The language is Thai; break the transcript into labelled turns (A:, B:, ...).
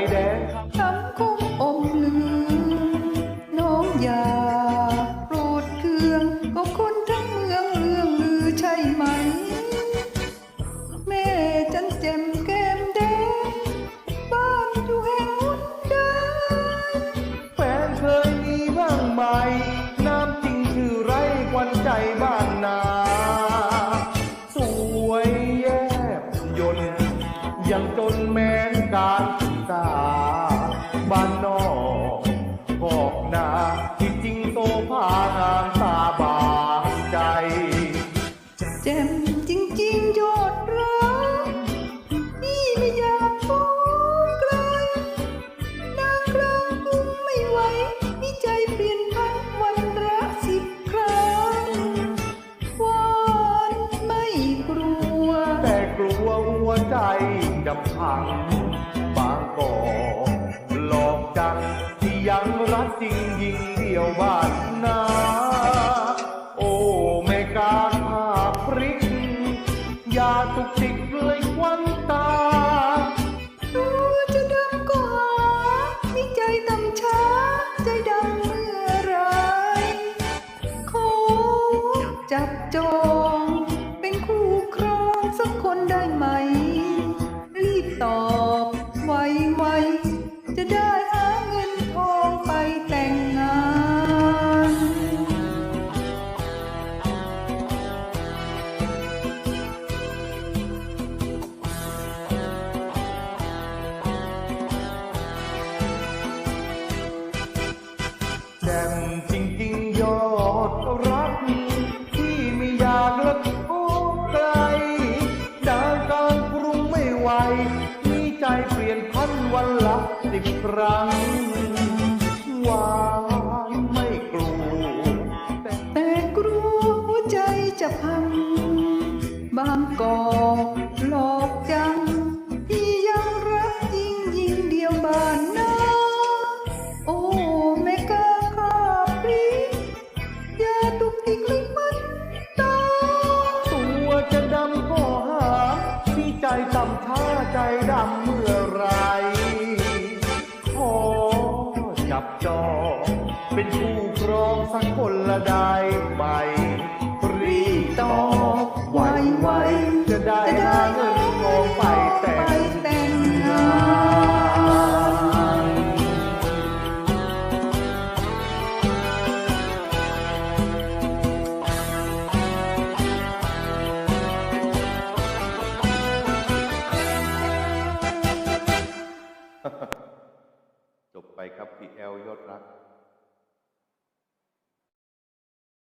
A: ดังด ไม่
B: อยาก
A: ฟ้งไก
B: ลนางกลางกรุงไม่ไหวนี่ใจเปลี่ยนพันวันละสิบครั้งวอนไม่กลัว
A: แต่กลัวหัวใจจะพัง บางกอกหลอกจังที่ยังรักจริงยิ่งเดียวบ้านนาโอ้แม่การภาพริกยาตุกติกเลยควัน
B: อดรั
A: ก ที่ไม่อยากละโอ้ไกลดาวกลางกรุงไม่ไหวมีใจเปลี่ยนพันวันละสิบครั้ง
B: ใจต่ำ
A: ท่าใจดำเมื่อไร ขอจับจองเป็นคู่ครองสักคนละได้ไหมรีบตอง จบไปครับพี่แอลยอดรัก